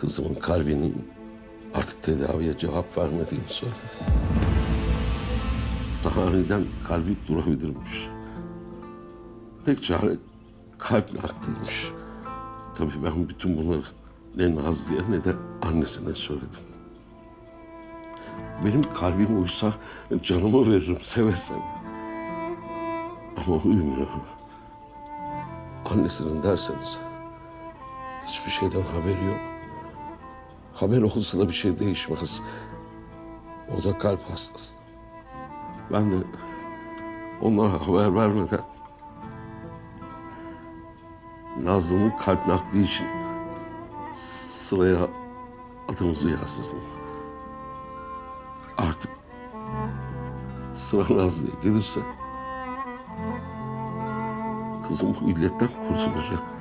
kızımın kalbinin artık tedaviye cevap vermediğini söyledi. Daha aniden kalbi durabilirmiş. Tek çare kalp nakliymiş. Tabii ben bütün bunları ne Nazlı'ya ne de annesine söyledim. Benim kalbim uysa canımı veririm seve seve. Ama uymuyor. Annesinin derseniz hiçbir şeyden haberi yok. Haber olsa da bir şey değişmez. O da kalp hastası. Ben de onlara haber vermeden Nazlı'nın kalp nakli için sıraya adımızı yazdırdım. Artık sıra Nazlı'ya gelirse kızım bu illetten kurtulacak.